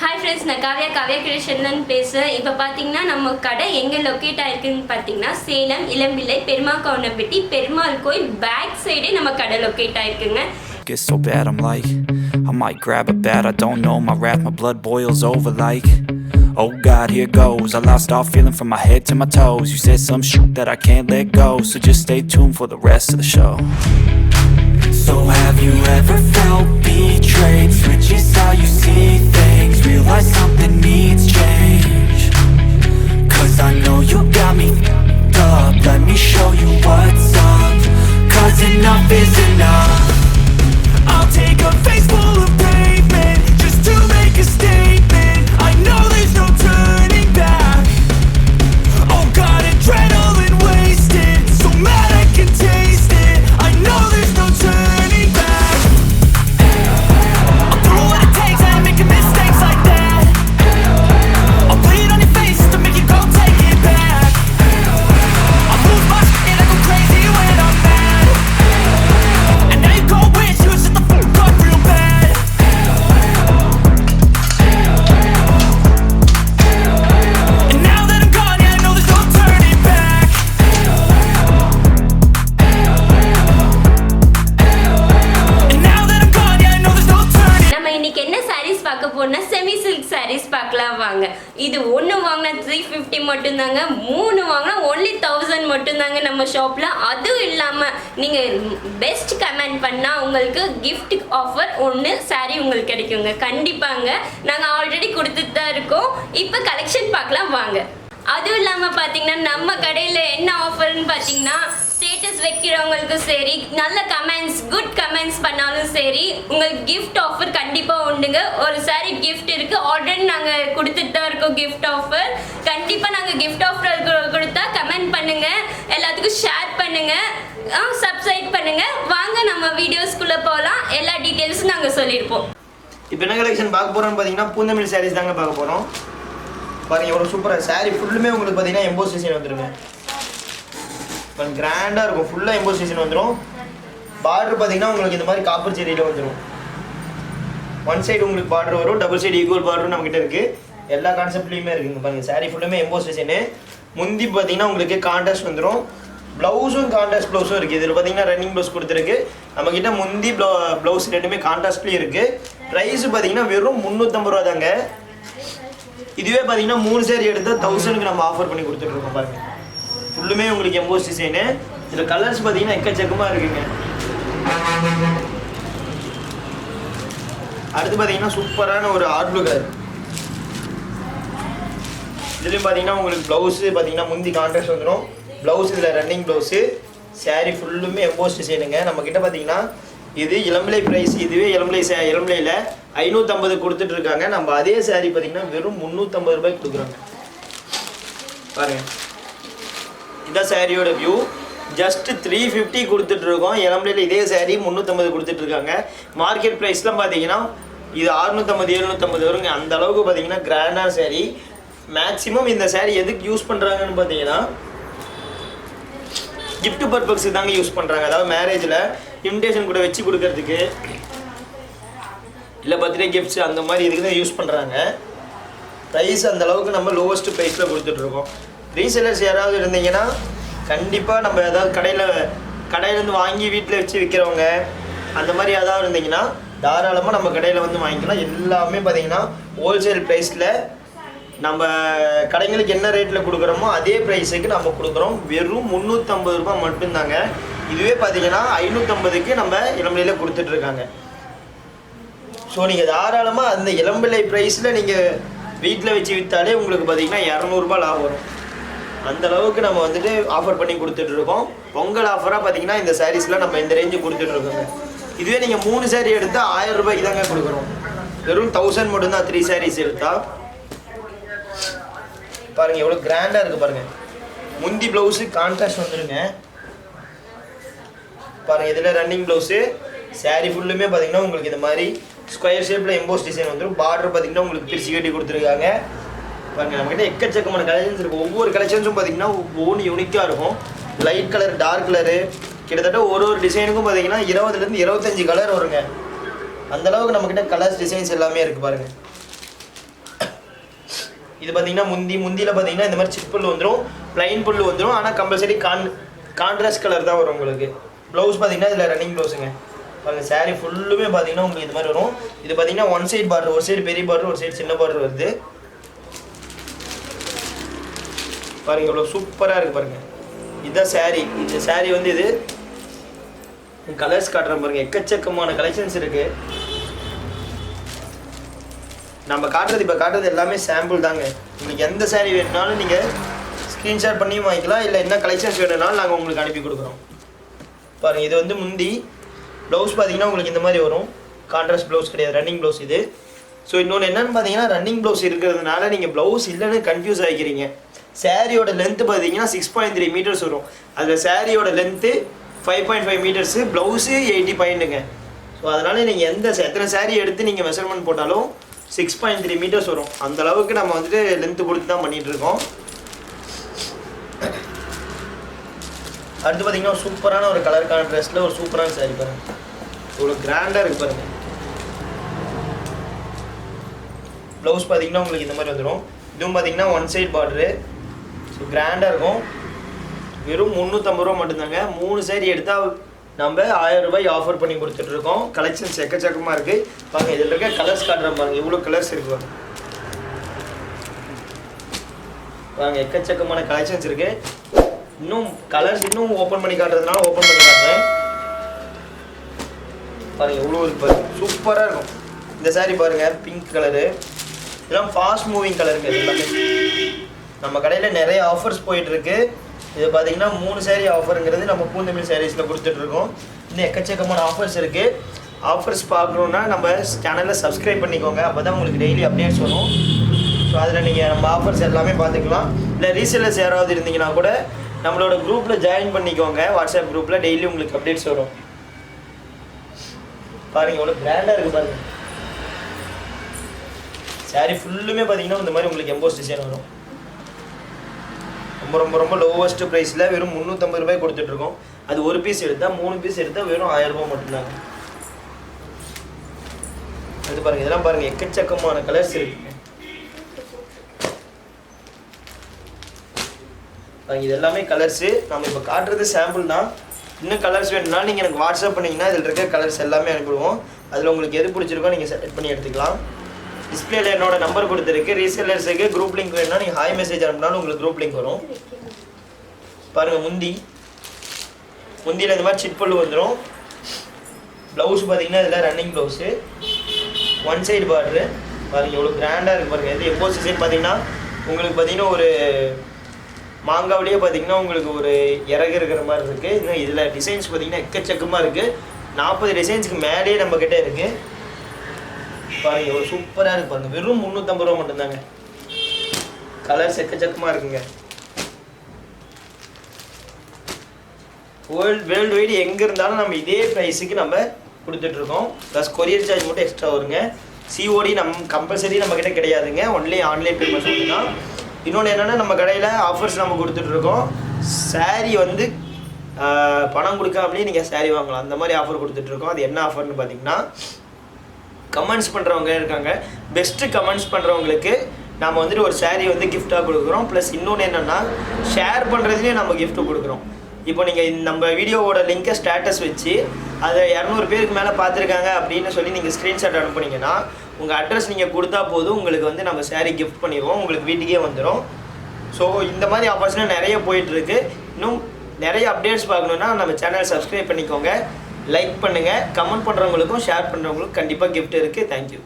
Hi friends நான் காவ்யா காவ்யா கிரியேஷன்லன்னு பேசுகிறேன் இப்போ பார்த்தீங்கன்னா நம்ம கடை எங்கே லொக்கேட் ஆயிருக்குன்னு பார்த்தீங்கன்னா சேலம் இளம்பிள்ளை பெருமா கவுண்டம்பட்டி பெருமாள் கோயில் பேக் சைடே நம்ம கடை லொக்கேட் ஆயிருக்குங்க Get so bad, I'm like, I might grab a bat, I don't know, my wrath, my blood boils over like. Oh God, here goes. I lost all feeling from my head to my toes. You said some shit that I can't let go, so just stay tuned for the rest of the show. So have you ever felt betrayed? Switches how you see things, realize something needs change. Cause I know you got me up, let me show you what's up. Cause enough is வாங்க இது ஒன்று வாங்கினா three fifty மட்டும்தாங்க மூணு வாங்கினா only thousand மட்டும்தாங்க நம்ம ஷாப்பில் அதுவும் இல்லாமல் நீங்கள் பெஸ்ட் கமெண்ட் பண்ணால் உங்களுக்கு கிஃப்ட் ஆஃபர் ஒன்று saree உங்களுக்கு கிடைக்குங்க. கண்டிப்பாங்க. நாங்கள் ஆல்ரெடி கொடுத்துட்டு தான் இருக்கோம். இப்போ கலெக்ஷன் பார்க்கலாம் வாங்க. அதுவும் இல்லாமல் பார்த்தீங்கன்னா நம்ம கடையில் என்ன ஆஃபர்னு பார்த்தீங்கன்னா வைக்கிறவங்களுக்கும் சரி நல்ல கமெண்ட்ஸ் குட் கமெண்ட்ஸ் பண்ணாலும் சரி உங்களுக்கு கிஃப்ட் ஆஃபர் கண்டிப்பாக உண்டுங்க. ஒரு சாரி கிஃப்ட் இருக்கு. ஆல்ரெடி நாங்கள் கொடுத்துட்டு தான் இருக்கோம் கிஃப்ட் ஆஃபர் கண்டிப்பாக நாங்கள் கிஃப்ட் ஆஃபர் கொடுத்தா கமெண்ட் பண்ணுங்க. எல்லாத்துக்கும் ஷேர் பண்ணுங்க. சப்ஸ்கிரைப் பண்ணுங்க. வாங்க நம்ம வீடியோஸ்குள்ளே போகலாம் எல்லா டீட்டெயில்ஸும் நாங்கள் சொல்லியிருப்போம். இப்போ என்ன கலெக்ஷன் பார்க்க போகிறோம்னு பார்த்தீங்கன்னா பூந்தமிழ் சாரீஸ் தாங்க பார்க்க போகிறோம் பாருங்கள் எவ்வளோ சூப்பராக சாரீ ஃபுல்லுமே உங்களுக்கு பார்த்தீங்கன்னா எம்போஸ் டிசைன் வந்துருங்க. கொஞ்சம் கிராண்டாக இருக்கும். ஃபுல்லாக எம்போசிஷன் வந்துடும் பார்டர் பார்த்தீங்கன்னா உங்களுக்கு இந்த மாதிரி காப்பர் செடியில் வந்துடும் ஒன் சைடு உங்களுக்கு பார்டர் வரும் டபுள் சைடு ஈக்குவல் பார்டரும் நம்மகிட்ட இருக்குது எல்லா கான்செப்ட்லேயுமே இருக்குங்க பாருங்கள் சாரீ ஃபுல்லுமே எம்போசிஷனு முந்தி பார்த்தீங்கன்னா உங்களுக்கு கான்ட்ராஸ்ட் வந்துடும் ப்ளவுஸும் கான்ட்ராஸ்ட் ப்ளவுஸும் இருக்குது இதில் பார்த்தீங்கன்னா ரன்னிங் ப்ளவுஸ் கொடுத்துருக்கு. நம்மக்கிட்ட முந்தி ப்ளவுஸ் ரெண்டுமே கான்ட்ராஸ்ட்லேயும் இருக்குது ப்ரைஸ் பார்த்தீங்கன்னா வெறும் முந்நூற்றம்பது ரூபா தாங்க இதுவே பார்த்தீங்கன்னா மூணு சேரி எடுத்தால் தௌசண்ட்க்கு நம்ம ஆஃபர் பண்ணி கொடுத்துட்ருக்கோம் பாருங்கள் ஃபுல்லுமே உங்களுக்கு எம்போஸ் டிசைனு இதில் கலர்ஸ் பார்த்தீங்கன்னா எக்கச்சக்கமாக இருக்குங்க. அடுத்து பார்த்தீங்கன்னா சூப்பரான ஒரு ஆர்ட் ப்ளூ கலர் இதுலேயும் பார்த்தீங்கன்னா உங்களுக்கு ப்ளவுஸு பார்த்தீங்கன்னா முந்தி கான்ட்ராஸ்ட் வந்துடும் ப்ளவுஸ் இதில் ரன்னிங் ப்ளவுஸு சாரீ ஃபுல்லுமே எம்போஸ் டிசைனுங்க நம்மக்கிட்ட பார்த்தீங்கன்னா இது இளம்பிலை ப்ரைஸ் இதுவே இளம்பிலை சே இளம்பிலையில் ஐநூற்றம்பது கொடுத்துட்டு இருக்காங்க. நம்ம அதே சாரீ பார்த்தீங்கன்னா வெறும் முந்நூற்றம்பது ரூபாய்க்கு கொடுக்குறாங்க. பாருங்கள் இதான் சாரியோட வியூ ஜஸ்ட் த்ரீ ஃபிஃப்டி கொடுத்துட்ருக்கோம் இளம்பிள்ளையில் இதே saree முந்நூற்றம்பது கொடுத்துட்ருக்காங்க மார்க்கெட் ப்ரைஸ்லாம் பார்த்தீங்கன்னா இது அறுநூற்றம்பது எழுநூற்றம்பது வருங்க. அந்த அளவுக்கு பார்த்தீங்கன்னா கிராண்டான saree. மேக்ஸிமம் இந்த saree எதுக்கு யூஸ் பண்ணுறாங்கன்னு பார்த்தீங்கன்னா கிஃப்ட் பர்பஸ்க்கு தாங்க யூஸ் பண்ணுறாங்க அதாவது மேரேஜில் இன்விடேஷன் கூட வச்சு கொடுக்கறதுக்கு. இல்லை பர்த்டே கிஃப்ட்ஸ் அந்த மாதிரி இதுக்கு தான் யூஸ் பண்ணுறாங்க ப்ரைஸ் அந்த அளவுக்கு நம்ம லோவஸ்ட் ப்ரைஸில் கொடுத்துட்ருக்கோம் ரீசேலர்ஸ் யாராவது இருந்தீங்கன்னா கண்டிப்பாக நம்ம ஏதாவது கடையில் கடையிலேருந்து வாங்கி வீட்டில் வச்சு விற்கிறவங்க அந்த மாதிரி ஏதாவது இருந்தீங்கன்னா தாராளமாக நம்ம கடையில் வந்து வாங்கிக்கலாம். எல்லாமே பார்த்தீங்கன்னா ஹோல்சேல் ப்ரைஸில் நம்ம கடைங்களுக்கு என்ன ரேட்டில் கொடுக்குறோமோ அதே ப்ரைஸுக்கு நம்ம கொடுக்குறோம். வெறும் முந்நூற்றம்பது ரூபாய் மட்டும்தாங்க. இதுவே பார்த்தீங்கன்னா ஐநூற்றம்பதுக்கு நம்ம இளம்பிலையில் கொடுத்துட்ருக்காங்க ஸோ நீங்கள் தாராளமாக அந்த இளம்பிள்ளை ப்ரைஸில் நீங்கள் வீட்டில் வச்சு விற்றாலே உங்களுக்கு பார்த்தீங்கன்னா இரநூறுபா லாபம் வரும். அந்த அளவுக்கு நம்ம வந்துட்டு ஆஃபர் பண்ணி கொடுத்துட்டு இருக்கோம் பொங்கல் ஆஃபராக பார்த்தீங்கன்னா இந்த சாரீஸ்லாம் நம்ம இந்த ரேஞ்சு கொடுத்துட்டு இருக்கோங்க இதுவே நீங்கள் மூணு சாரீ எடுத்தால் ஆயிரம் ரூபாய்க்கு தாங்க கொடுக்குறோம். வெறும் தௌசண்ட் மட்டும்தான் த்ரீ சாரீஸ் எடுத்தால் பாருங்க எவ்வளோ கிராண்டாக இருக்கு பாருங்க. முந்தி ப்ளவுஸு கான்ட்ராஸ்ட் வந்துடுங்க பாருங்க இதில் ரன்னிங் ப்ளவுஸு saree ஃபுல்லுமே பார்த்தீங்கன்னா உங்களுக்கு இந்த மாதிரி ஸ்கொயர் ஷேப்பில் எம்போஸ் டிசைன் வந்துடும் பார்டர் பார்த்தீங்கன்னா உங்களுக்கு பிரிச்சு கட்டி கொடுத்துருக்காங்க. பாருங்க நம்மகிட்ட எக்கச்சக்கமான கலெக்ஷன்ஸ் இருக்கும் ஒவ்வொரு கலெக்ஷன்ஸும் பார்த்தீங்கன்னா ஒவ்வொன்று யூனிக்காக இருக்கும். லைட் கலர் டார்க் கலரு கிட்டத்தட்ட ஒரு ஒரு டிசைனுக்கும் பார்த்தீங்கன்னா இருபதுலேருந்து இருபத்தஞ்சி கலர் வருங்க. அந்த அளவுக்கு நம்மக்கிட்ட கலர்ஸ் டிசைன்ஸ் எல்லாமே இருக்குது பாருங்க. இது பார்த்தீங்கன்னா முந்தி முந்தியில் பார்த்தீங்கன்னா இந்த மாதிரி சிக் புல் வந்துடும் ப்ளைன் புல் வந்துடும் ஆனால் கம்பல்சரி கான் கான்ட்ராஸ்ட் கலர் தான் வரும் உங்களுக்கு. ப்ளவுஸ் பார்த்தீங்கன்னா இதில் ரன்னிங் ப்ளவுஸுங்க பாருங்கள் சாரீ ஃபுல்லுமே பார்த்தீங்கன்னா உங்களுக்கு இது மாதிரி வரும். இது பார்த்தீங்கன்னா ஒன் சைட் பார்டர் ஒரு சைடு பெரிய பார்டர் ஒரு சைடு சின்ன பார்டர் வருது. பாருங்க இவ்வளோ சூப்பராக இருக்கு பாருங்க. இதுதான் saree. இந்த saree வந்து இது. கலர்ஸ் காட்டுறேன் பாருங்க. எக்கச்சக்கமான கலெக்ஷன்ஸ் இருக்கு. நம்ம காட்டுறது இப்போ காட்டுறது எல்லாமே சாம்பிள் தாங்க. உங்களுக்கு எந்த saree வேணுனாலும் நீங்கள் ஸ்க்ரீன்ஷாட் பண்ணியும் வாங்கிக்கலாம். இல்லை என்ன கலெக்ஷன்ஸ் வேணும்னாலும் நாங்கள் உங்களுக்கு அனுப்பி கொடுக்குறோம். பாருங்க இது வந்து முந்தி ப்ளவுஸ் பார்த்தீங்கன்னா உங்களுக்கு இந்த மாதிரி வரும். கான்ட்ராஸ்ட் ப்ளவுஸ் கிடையாது. ரன்னிங் ப்ளவுஸ் இது. ஸோ இன்னொன்று என்னன்னு பார்த்தீங்கன்னா ரன்னிங் ப்ளவுஸ் இருக்கிறதுனால நீங்கள் ப்ளவுஸ் இல்லைன்னு கன்ஃபியூஸ் ஆகிக்கிறீங்க சாரியோட லென்த்து பார்த்தீங்கன்னா சிக்ஸ் பாயிண்ட் த்ரீ மீட்டர்ஸ் வரும். அதில் சாரியோட length five point five metres blouse eighty பாயிண்ட்டுங்க so அதனால் நீங்கள் எந்த எத்தனை saree எடுத்து நீங்கள் மெஷர்மெண்ட் போட்டாலும் சிக்ஸ் பாயிண்ட் த்ரீ மீட்டர்ஸ் வரும். அந்த அளவுக்கு நம்ம வந்துட்டு லென்த்து கொடுத்து தான் பண்ணிட்டு இருக்கோம் அடுத்து பார்த்தீங்கன்னா சூப்பரான ஒரு கலர் கான்ட்ராஸ்டில் ஒரு சூப்பரான saree பாருங்கள் இவ்வளோ கிராண்டாக இருக்கு பாருங்கள் ப்ளவுஸ் பார்த்தீங்கன்னா உங்களுக்கு இந்த மாதிரி வந்துடும் இதுவும் பார்த்தீங்கன்னா ஒன் சைடு பார்டரு ஸோ கிராண்டாக இருக்கும். வெறும் முந்நூற்றம்பது ரூபா மட்டும்தாங்க. மூணு சேரீ எடுத்தால் நம்ம ஆயிரம் ரூபாய் ஆஃபர் பண்ணி கொடுத்துட்ருக்கோம். கலெக்ஷன்ஸ் எக்கச்சக்கமாக இருக்குது பாருங்க இதில் இருக்க கலர்ஸ் காட்டுறேன் பாருங்க. இவ்வளோ கலர்ஸ் இருக்கு பாருங்க. பாருங்க எக்கச்சக்கமான கலெக்ஷன்ஸ் இருக்குது இன்னும் கலர்ஸ் இன்னும் ஓப்பன் பண்ணி காட்டுறதுனால ஓப்பன் பண்ணி காட்டுறேன். பாருங்க எவ்வளோ இருக்கு பாருங்க. சூப்பராக இருக்கும். இந்த saree பாருங்க பிங்க் கலரு இதெல்லாம் ஃபாஸ்ட் மூவிங் கலருங்க எல்லாமே. நம்ம கடையில் நிறைய ஆஃபர்ஸ் போயிட்டுருக்கு. இது பார்த்தீங்கன்னா மூணு சேரீ ஆஃபருங்கிறது நம்ம பூந்தமிழ் சேரீஸில் கொடுத்துட்ருக்கோம் இன்னும் எக்கச்சக்கமான ஆஃபர்ஸ் இருக்குது ஆஃபர்ஸ் பார்க்கணுன்னா நம்ம சேனலில் சப்ஸ்கிரைப் பண்ணிக்கோங்க. அப்போ தான் உங்களுக்கு டெய்லி அப்டேட்ஸ் வரும். ஸோ அதில் நீங்கள் நம்ம ஆஃபர்ஸ் எல்லாமே பார்த்துக்கலாம். இல்லை ரீசேலர்ஸ் யாராவது இருந்தீங்கன்னா கூட நம்மளோட குரூப்பில் ஜாயின் பண்ணிக்கோங்க. வாட்ஸ்அப் குரூப்பில் டெய்லி உங்களுக்கு அப்டேட்ஸ் வரும். பாருங்கள் எவ்வளோ கிராண்டாக இருக்குது பாருங்கள் சாரி ஃபுல்லுமே பார்த்தீங்கன்னா இந்த மாதிரி உங்களுக்கு எம்போஸ் டிசைன் வரும். ரொம்ப ரொம்ப ரொம்ப லோவஸ்ட் ப்ரைஸில் வெறும் முந்நூற்றம்பது ரூபாய் கொடுத்துட்ருக்கோம். அது ஒரு பீஸ் எடுத்தால் மூணு பீஸ் எடுத்தால் வெறும் ஆயிரம் ரூபாய் மட்டும்தாங்க. அது பாருங்கள் இதெல்லாம் பாருங்கள் எக்கச்சக்கமான கலர்ஸ் இருக்குங்க இது எல்லாமே கலர்ஸு நம்ம இப்போ காட்டுறது சாம்பிள் தான். இன்னும் கலர்ஸ் வேணும்னா நீங்கள் எனக்கு வாட்ஸ்அப் பண்ணிங்கன்னா இதில் இருக்க கலர்ஸ் எல்லாமே அனுப்பிடுவோம். அதில் உங்களுக்கு எது பிடிச்சிருக்கோ நீங்கள் செலக்ட் பண்ணி எடுத்துக்கலாம். டிஸ்பிளேல என்னோட நம்பர் கொடுத்துருக்கு. ரீசெல்லர்ஸுக்கு குரூப் லிங்க் வேணும்னா நீங்கள் ஹாய் மெசேஜ் அனுப்பினாலும் உங்களுக்கு குரூப் லிங்க் வரும். பாருங்கள் முந்தி. முந்தியில் இந்த மாதிரி சிட் வந்துடும் ப்ளவுஸ் பார்த்தீங்கன்னா இதில் running blouse one side border பாருங்க எவ்வளோ கிராண்டாக இருக்குது பாருங்கள் இது எப்போ சைட் பார்த்தீங்கன்னா உங்களுக்கு பார்த்தீங்கன்னா ஒரு மாங்காவிலேயே பார்த்தீங்கன்னா உங்களுக்கு ஒரு இறகு இருக்கிற மாதிரி இருக்குது இன்னும் இதில் டிசைன்ஸ் பார்த்தீங்கன்னா எக்கச்சக்கமாக இருக்குது நாற்பது டிசைன்ஸுக்கு மேலேயே நம்மக்கிட்ட இருக்குது பாருங்க எவ்வளோ சூப்பராக இருக்கு பாருங்க. வெறும் முந்நூற்றம்பது ரூபா மட்டும்தாங்க. கலர்ஸ் செக்கச்சக்கமாக இருக்குங்க. வேர்ல்டு வேர்ல்டு வைடு எங்கே இருந்தாலும் நம்ம இதே ப்ரைஸுக்கு நம்ம கொடுத்துட்ருக்கோம். ப்ளஸ் கொரியர் சார்ஜ் மட்டும் எக்ஸ்ட்ரா வருங்க. சிஓடி நம் கம்பல்சரி நம்ம கிடையாதுங்க. ஒன்லி ஆன்லைன் பேமெண்ட் மட்டும் தான் இன்னொன்று என்னென்னா நம்ம கடையில் ஆஃபர்ஸ் நம்ம கொடுத்துட்ருக்கோம். Saree வந்து பணம் கொடுக்காமலே நீங்கள் saree வாங்கலாம். அந்த மாதிரி ஆஃபர் கொடுத்துட்ருக்கோம். அது என்ன ஆஃபர்னு பார்த்தீங்கன்னா கமெண்ட்ஸ் பண்ணுறவங்க இருக்காங்க. பெஸ்ட்டு கமெண்ட்ஸ் பண்ணுறவங்களுக்கு நம்ம வந்துட்டு ஒரு சாரீ வந்து கிஃப்ட்டாக கொடுக்குறோம். ப்ளஸ் இன்னொன்று என்னென்னா ஷேர் பண்ணுறதுலேயும் நம்ம கிஃப்ட்டு கொடுக்குறோம். இப்போ நீங்கள் நம்ம வீடியோவோட லிங்கை ஸ்டேட்டஸ் வச்சு அதை இரநூறு பேருக்கு மேலே பார்த்துருக்காங்க அப்படின்னு சொல்லி நீங்கள் ஸ்க்ரீன்ஷாட் அனுப்புனீங்கன்னா உங்கள் அட்ரஸ் நீங்கள் கொடுத்தா போதும். உங்களுக்கு வந்து நம்ம சாரீ கிஃப்ட் பண்ணிடுவோம். உங்களுக்கு வீட்டுக்கே வந்துடும் ஸோ இந்த மாதிரி ஆப்பர்ச்சுனிட்டி நிறைய போயிட்டுருக்கு இன்னும் நிறைய அப்டேட்ஸ் பார்க்கணுன்னா நம்ம சேனல் சப்ஸ்கிரைப் பண்ணிக்கோங்க. லைக் பண்ணுங்கள் கமெண்ட் பண்ணுறவங்களுக்கும் ஷேர் பண்ணுறவங்களுக்கும் கண்டிப்பாக கிஃப்ட் இருக்குது தேங்க்யூ